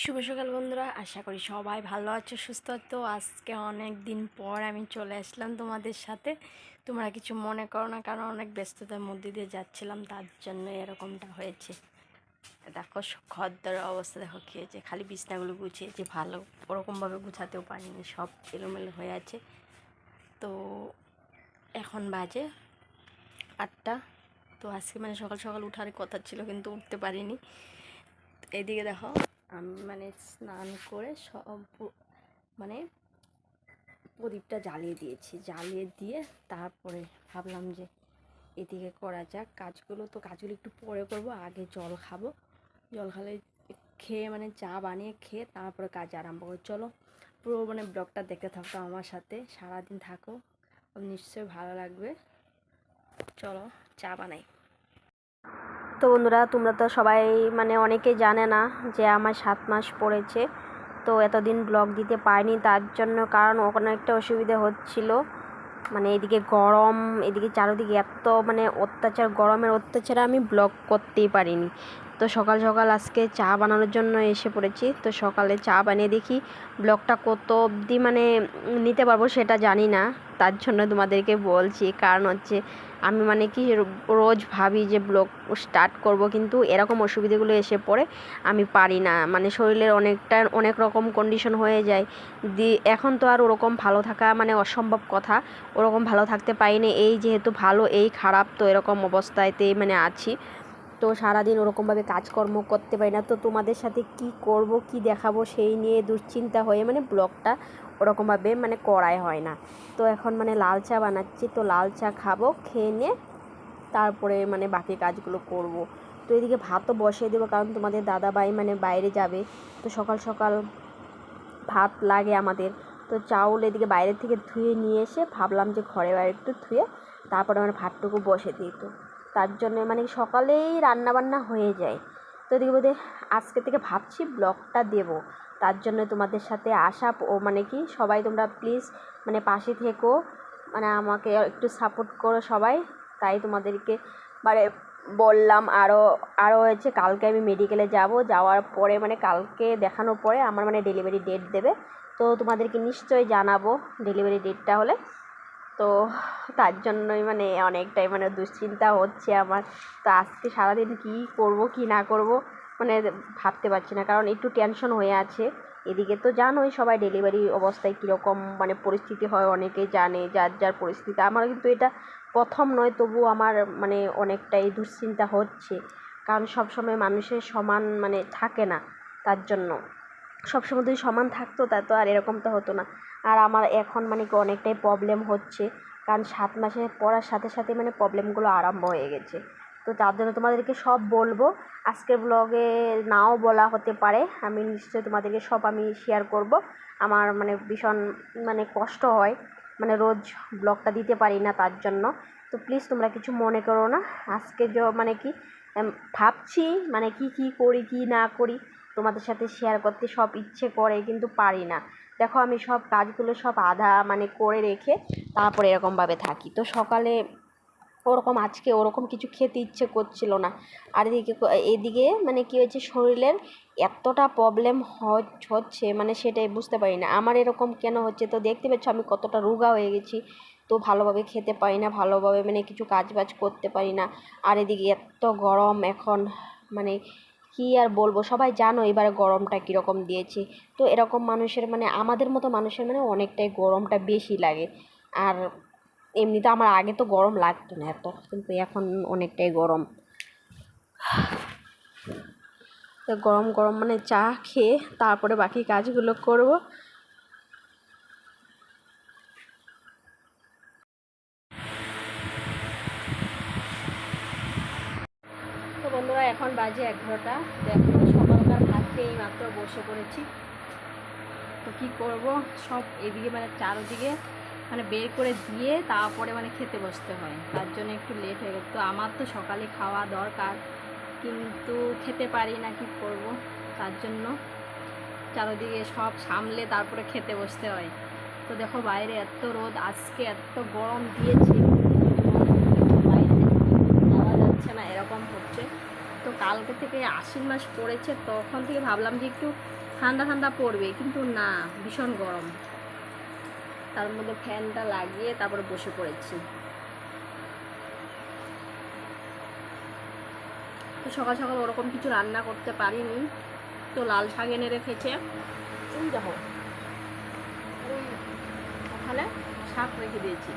শুভ সকাল বন্ধুরা, আশা করি সবাই ভালো আছো, সুস্থ তো আজকে অনেক দিন পর আমি চলে আসলাম তোমাদের সাথে। তোমরা কিছু মনে করো না, কারণ অনেক ব্যস্ততার মধ্যে দিয়ে যাচ্ছিলাম, তার জন্য এরকমটা হয়েছে। দেখো খদ্দের অবস্থা, দেখো কী হয়েছে খালি বিছনাগুলো গুছিয়েছে ভালো, ওরকমভাবে গুছাতেও পারিনি, সব এলোমেলো হয়ে আছে। তো এখন বাজে আটটা। তো আজকে মানে সকাল সকাল উঠার কথা ছিল, কিন্তু উঠতে পারিনি। এদিকে দেখো আমি মানে স্নান করে সব মানে প্রদীপটা জ্বালিয়ে দিয়েছি। জ্বালিয়ে দিয়ে তারপরে ভাবলাম যে এদিকে করা যাক। কাজগুলো তো কাজগুলো একটু পরে করব, আগে জল খাব। জল খালে খেয়ে মানে চা বানিয়ে খেয়ে তারপরে কাজ আরম্ভ করো চলো পুরো মানে ব্লগটা দেখতে থাকো আমার সাথে। সারাদিন থাকো, নিশ্চয়ই ভালো লাগবে। চলো চা বানাই। তো বন্ধুরা, তোমরা তো সবাই মানে অনেকে জানে না যে আমার সাত মাস পড়েছে। তো এতদিন ব্লগ দিতে পারিনি, তার জন্য কারণ ওখানে একটা অসুবিধা হচ্ছিল। মানে এদিকে গরম, এদিকে চারিদিকে এত মানে অত্যাচার, গরমের অত্যাচারে আমি ব্লগ করতেই পারিনি। তো সকাল সকাল আজকে চা বানানোর জন্য এসে পড়েছি। তো সকালে চা বানিয়ে দেখি ব্লগটা কত অবধি মানে নিতে পারব সেটা জানি না। তার জন্য তোমাদেরকে বলছি, কারণ হচ্ছে আমি মানে কি রোজ ভাবি যে ব্লগ স্টার্ট করব কিন্তু এরকম অসুবিধাগুলো এসে পড়ে আমি পারি না। মানে শরীরের অনেকটা, অনেক রকম কন্ডিশন হয়ে যায়। দি, এখন তো আর ওরকম ভালো থাকা মানে অসম্ভব কথা। ওরকম ভালো থাকতে পারিনি। এই যেহেতু ভালো, এই খারাপ তো এরকম অবস্থাতেই মানে আছি। তো সারাদিন ওরকমভাবে কাজকর্ম করতে পারি না। তো তোমাদের সাথে কি করব, কি দেখাবো সেই নিয়ে দুশ্চিন্তা হয়ে মানে ব্লগটা ওরকমভাবে মানে করাই হয় না। তো এখন মানে লাল চা বানাচ্ছি, তো লাল চা খাব, খেয়ে নিয়ে তারপরে মানে বাকি কাজগুলো করব। তো এদিকে ভাতও বসিয়ে দেবো কারণ তোমাদের দাদাভাই মানে বাইরে যাবে। তো সকাল সকাল ভাত লাগে আমাদের। তো চাউল এদিকে বাইরে থেকে ধুয়ে নিয়ে এসে ভাবলাম যে ঘরে বাইরে একটু ধুয়ে তারপরে আমার ভাতটুকু বসে দিই তো। তার জন্য মানে সকালেই রান্না বান্না হয়ে যায়। তো এদিকে বোধ আজকে থেকে ভাবছি ব্লগটা দেব। তার জন্য তোমাদের সাথে আসা ও মানে কি সবাই তোমরা প্লিজ মানে পাশে থেকো। মানে আমাকে একটু সাপোর্ট করো সবাই। তাই তোমাদেরকে মানে বললাম আরও আরও হয়েছে কালকে আমি মেডিকেলে যাব। যাওয়ার পরে মানে কালকে দেখানোর পরে আমার মানে ডেলিভারি ডেট দেবে। তো তোমাদেরকে নিশ্চয়ই জানাব ডেলিভারি ডেটটা হলে। তো তার জন্যই মানে অনেকটাই মানে দুশ্চিন্তা হচ্ছে আমার। তো আজকে সারাদিন কী করব, কি না করব মানে ভাবতে পারছি না। কারণ একটু টেনশন হয়ে আছে। এদিকে তো জানোই সবাই ডেলিভারি অবস্থায় কীরকম মানে পরিস্থিতি হয়। অনেকেই জানে যার যার পরিস্থিতি। আমার কিন্তু এটা প্রথম নয় তবু আমার মানে অনেকটাই দুশ্চিন্তা হচ্ছে। কারণ সবসময় মানুষের সমান মানে থাকে না তার জন্য। সবসময় যদি সমান থাকতো, তা তো আর এরকম তো হতো না। আর আমার এখন মানে কি অনেকটাই প্রবলেম হচ্ছে, কারণ সাত মাসে পড়ার সাথে সাথে মানে প্রবলেমগুলো আরম্ভ হয়ে গেছে। তো তার জন্য তোমাদেরকে সব বলব, আজকের ব্লগে নাও বলা হতে পারে, আমি নিশ্চয়ই তোমাদেরকে সব আমি শেয়ার করব। আমার মানে ভীষণ মানে কষ্ট হয় মানে রোজ ব্লগটা দিতে পারি না তার জন্য। তো প্লিজ তোমরা কিছু মনে করো না, আজকে যে মানে কি ভাবছি মানে কি কি করি, কি না করি। তোমাদের সাথে শেয়ার করতে সব ইচ্ছে করে, কিন্তু পারি না। দেখো আমি সব কাজগুলো সব আধা মানে করে রেখে তারপরে এরকমভাবে থাকি। তো সকালে ওরকম আজকে ওরকম কিছু খেতে ইচ্ছে করছিল না। আর এদিকে এদিকে মানে কী হয়েছে, শরীরের এতটা প্রবলেম হচ্ছে মানে সেটাই বুঝতে পারি না। আমার এরকম কেন হচ্ছে? তো দেখতে পাচ্ছ আমি কতটা রোগা হয়ে গেছি। তো ভালোভাবে খেতে পারি না, ভালোভাবে মানে কিছু কাজ বাজ করতে পারি না। আর এদিকে এত গরম এখন মানে কী আর বলব? সবাই জানো এবারে গরমটা কীরকম দিয়েছে। তো এরকম মানুষের মানে আমাদের মতো মানুষের মানে অনেকটাই গরমটা বেশি লাগে। আর এমনিতে আমার আগে তো গরম লাগতো না এত, কিন্তু এখন অনেকটাই গরম। গরম গরম মানে চা খেয়ে তারপরে বাকি কাজগুলো করব। বন্ধুরা এখন বাজে এগারোটা। দেখো, সকালকার ভাত খেয়ে মাত্র বসে পড়েছি। তো কী করব? সব এদিকে মানে চারোদিকে মানে বের করে দিয়ে তারপরে মানে খেতে বসতে হয়। তার জন্য একটু লেট হয়ে গেছে। তো আমার তো সকালে খাওয়া দরকার, কিন্তু খেতে পারি না, কি করব? তার জন্য চারোদিকে সব সামলে তারপরে খেতে বসতে হয়। তো দেখো বাইরে এত রোদ, আজকে এত গরম দিয়েছে বাইরে যাওয়া যাচ্ছে না এরকম হচ্ছে তো কালকে থেকে আশ্বিন মাস পড়েছে, তখন থেকে ভাবলাম যে একটু ঠান্ডা ঠান্ডা পড়বে, কিন্তু না, ভীষণ গরম। তার মধ্যে ফ্যানটা লাগিয়ে তারপরে বসে পড়েছি। তো সকাল সকাল ওরকম কিছু রান্না করতে পারিনি, তো লাল শাক এনে রেখেছে। ওখানে শাক রেখে দিয়েছি।